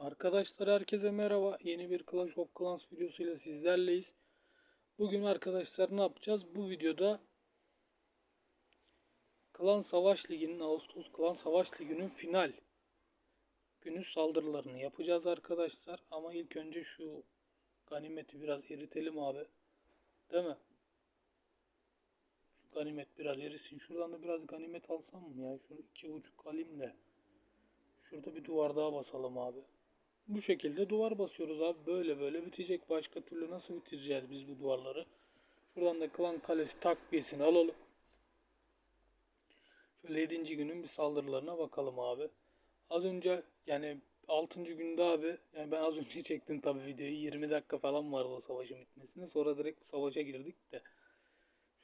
Arkadaşlar herkese merhaba. Yeni bir Clash of Clans videosuyla sizlerleyiz. Bugün arkadaşlar ne yapacağız? Bu videoda Klan Savaş Ligi'nin Ağustos Klan Savaş Ligi'nin final günü saldırılarını yapacağız arkadaşlar. Ama ilk önce şu ganimeti biraz eritelim abi. Değil mi? Şu ganimet biraz erisin. Şuradan da biraz ganimet alsam mı ya? Şunu iki buçuk da. Şurada bir duvar daha basalım abi. Bu şekilde duvar basıyoruz abi. Böyle böyle bitecek. Başka türlü nasıl bitireceğiz biz bu duvarları? Şuradan da klan kalesi takviyesini alalım. Şöyle 7. günün bir saldırılarına bakalım abi. Az önce yani 6. günde abi yani ben az önce çektim tabii videoyu 20 dakika falan vardı o savaşın bitmesine. Sonra direkt savaşa girdik de.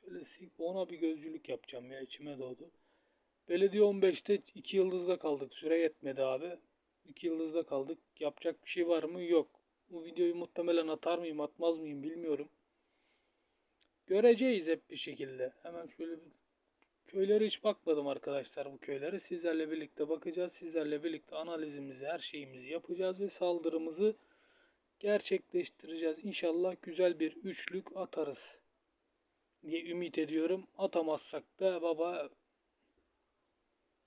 Şöyle ona bir gözcülük yapacağım ya içime doğdu. Belediye 15'te 2 yıldızda kaldık. Süre yetmedi abi. 2 yıldızda kaldık. Yapacak bir şey var mı? Yok. Bu videoyu muhtemelen atar mıyım atmaz mıyım bilmiyorum. Göreceğiz hep bir şekilde. Hemen şöyle bir köylere hiç bakmadım arkadaşlar bu köylere. Sizlerle birlikte bakacağız. Sizlerle birlikte analizimizi, her şeyimizi yapacağız ve saldırımızı gerçekleştireceğiz. İnşallah güzel bir üçlük atarız diye ümit ediyorum. Atamazsak da baba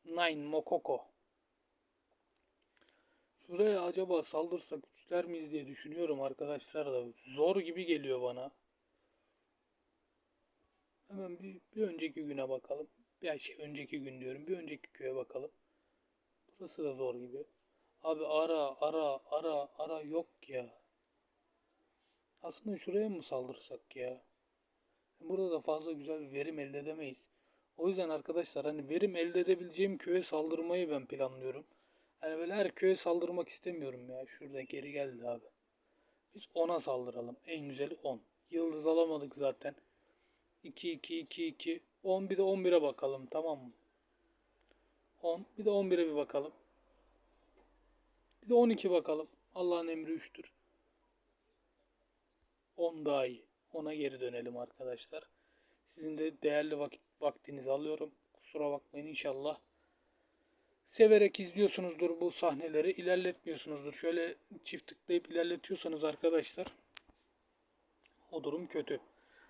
Nine Mokoko. Şuraya acaba saldırsak üçler miyiz diye düşünüyorum arkadaşlar da zor gibi geliyor bana. Hemen bir, bir önceki güne bakalım. Bir şey önceki gün diyorum. Bir önceki köye bakalım. Burası da zor gibi. Abi ara ara ara ara yok ya. Aslında şuraya mı saldırsak ya? Burada da fazla güzel bir verim elde edemeyiz. O yüzden arkadaşlar hani verim elde edebileceğim köye saldırmayı ben planlıyorum. Hani böyle her köye saldırmak istemiyorum ya. Şurada geri geldi abi. Biz 10'a saldıralım. En güzeli 10. Yıldız alamadık zaten. 2 2 2 2 10 bir de 11'e bakalım tamam mı? 10 bir de 11'e bir bakalım. Bir de 12 bakalım. Allah'ın emri 3'tür. 10 daha iyi. 10'a geri dönelim arkadaşlar. Sizin de değerli vakit vaktinizi alıyorum. Kusura bakmayın inşallah. Severek izliyorsunuzdur bu sahneleri. ilerletmiyorsunuzdur. Şöyle çift tıklayıp ilerletiyorsanız arkadaşlar o durum kötü.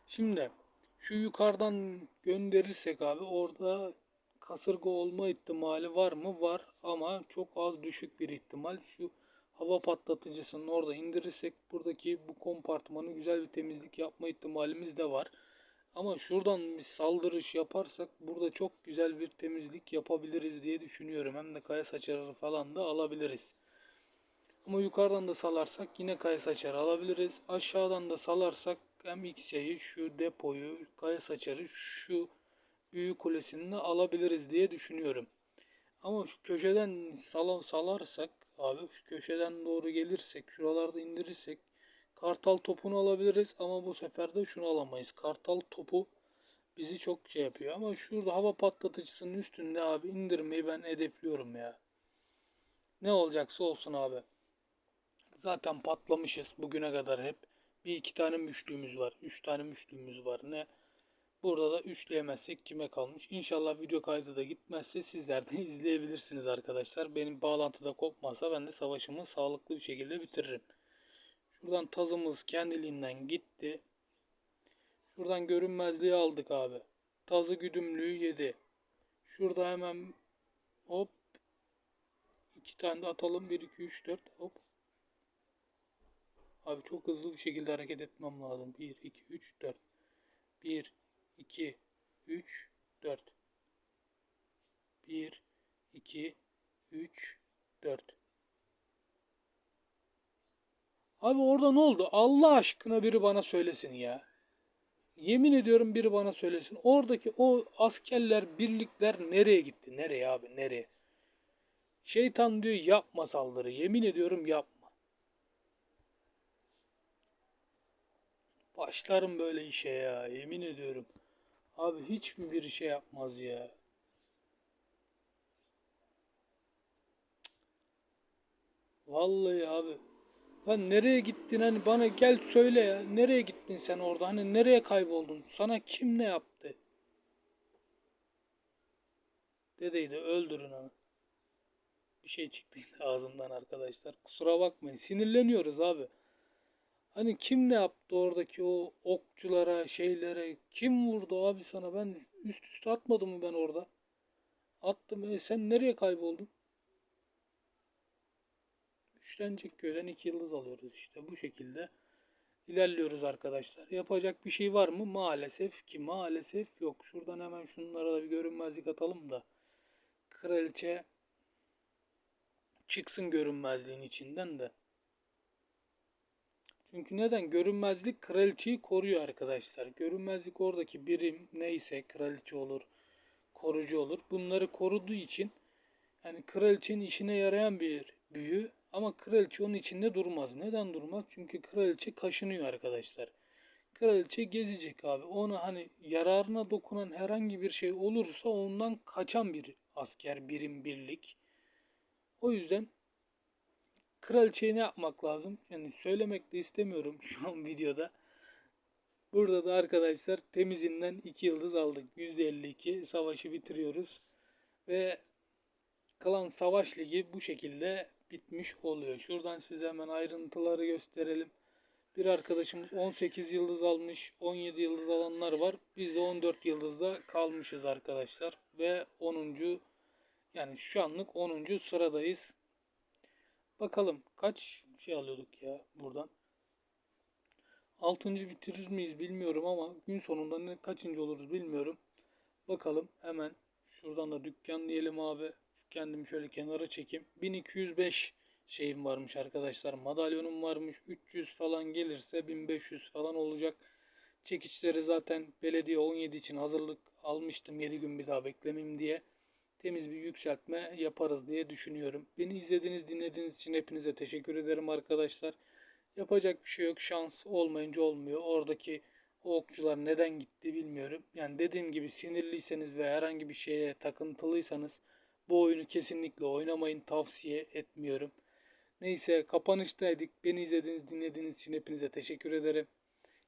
Şimdi şu yukarıdan gönderirsek abi orada kasırga olma ihtimali var mı? Var ama çok az düşük bir ihtimal. Şu hava patlatıcısını orada indirirsek buradaki bu kompartmanı güzel bir temizlik yapma ihtimalimiz de var. Ama şuradan bir saldırış yaparsak burada çok güzel bir temizlik yapabiliriz diye düşünüyorum. Hem de kaya saçarı falan da alabiliriz. Ama yukarıdan da salarsak yine kaya saçarı alabiliriz. Aşağıdan da salarsak hem X'yi şu depoyu kaya saçarı şu büyük kulesini alabiliriz diye düşünüyorum. Ama şu köşeden sal salarsak abi şu köşeden doğru gelirsek şuralarda indirirsek Kartal topunu alabiliriz ama bu sefer de şunu alamayız. Kartal topu bizi çok şey yapıyor. Ama şurada hava patlatıcısının üstünde abi indirmeyi ben hedefliyorum ya. Ne olacaksa olsun abi. Zaten patlamışız bugüne kadar hep. Bir iki tane müşlüğümüz var. Üç tane müşlüğümüz var. Ne? Burada da üçleyemezsek kime kalmış? İnşallah video kaydı da gitmezse sizler de izleyebilirsiniz arkadaşlar. Benim bağlantıda kopmazsa ben de savaşımı sağlıklı bir şekilde bitiririm. Şuradan tazımız kendiliğinden gitti. Şuradan görünmezliği aldık abi. Tazı güdümlüğü yedi. Şurada hemen hop iki tane de atalım. 1 2 3 4 hop. Abi çok hızlı bir şekilde hareket etmem lazım. 1 2 3 4. 1 2 3 4. 1 2 3 4. Abi orada ne oldu? Allah aşkına biri bana söylesin ya. Yemin ediyorum biri bana söylesin. Oradaki o askerler, birlikler nereye gitti? Nereye abi? Nereye? Şeytan diyor yapma saldırı. Yemin ediyorum yapma. Başlarım böyle işe ya. Yemin ediyorum. Abi hiç bir şey yapmaz ya? Vallahi abi. Lan nereye gittin hani bana gel söyle ya. Nereye gittin sen orada? Hani nereye kayboldun? Sana kim ne yaptı? Dedeydi öldürün onu. Bir şey çıktı ağzımdan arkadaşlar. Kusura bakmayın. Sinirleniyoruz abi. Hani kim ne yaptı oradaki o okçulara, şeylere? Kim vurdu abi sana? Ben üst üste atmadım mı ben orada? Attım. E sen nereye kayboldun? Üçlenecek köyden iki yıldız alıyoruz işte bu şekilde. ilerliyoruz arkadaşlar. Yapacak bir şey var mı? Maalesef ki maalesef yok. Şuradan hemen şunlara da bir görünmezlik atalım da. Kraliçe çıksın görünmezliğin içinden de. Çünkü neden? Görünmezlik kraliçeyi koruyor arkadaşlar. Görünmezlik oradaki birim neyse kraliçe olur, korucu olur. Bunları koruduğu için yani kraliçenin işine yarayan bir büyü ama kraliçe onun içinde durmaz. Neden durmaz? Çünkü kraliçe kaşınıyor arkadaşlar. Kraliçe gezecek abi. Ona hani yararına dokunan herhangi bir şey olursa ondan kaçan bir asker, birim, birlik. O yüzden kraliçeye ne yapmak lazım? Yani söylemek de istemiyorum şu an videoda. Burada da arkadaşlar temizinden 2 yıldız aldık. %52 savaşı bitiriyoruz. Ve kalan savaş ligi bu şekilde bitmiş oluyor. Şuradan size hemen ayrıntıları gösterelim. Bir arkadaşımız 18 yıldız almış. 17 yıldız alanlar var. Biz de 14 yıldızda kalmışız arkadaşlar. Ve 10. yani şu anlık 10. sıradayız. Bakalım kaç şey alıyorduk ya buradan. 6. bitirir miyiz bilmiyorum ama gün sonunda ne kaçıncı oluruz bilmiyorum. Bakalım hemen şuradan da dükkan diyelim abi. Kendimi şöyle kenara çekeyim. 1205 şeyim varmış arkadaşlar. Madalyonum varmış. 300 falan gelirse 1500 falan olacak. Çekiçleri zaten belediye 17 için hazırlık almıştım. 7 gün bir daha beklemeyeyim diye. Temiz bir yükseltme yaparız diye düşünüyorum. Beni izlediğiniz, dinlediğiniz için hepinize teşekkür ederim arkadaşlar. Yapacak bir şey yok. Şans olmayınca olmuyor. Oradaki o okçular neden gitti bilmiyorum. Yani dediğim gibi sinirliyseniz ve herhangi bir şeye takıntılıysanız bu oyunu kesinlikle oynamayın. Tavsiye etmiyorum. Neyse kapanıştaydık. Beni izlediğiniz, dinlediğiniz için hepinize teşekkür ederim.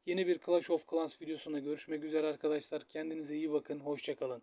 Yeni bir Clash of Clans videosunda görüşmek üzere arkadaşlar. Kendinize iyi bakın. Hoşçakalın.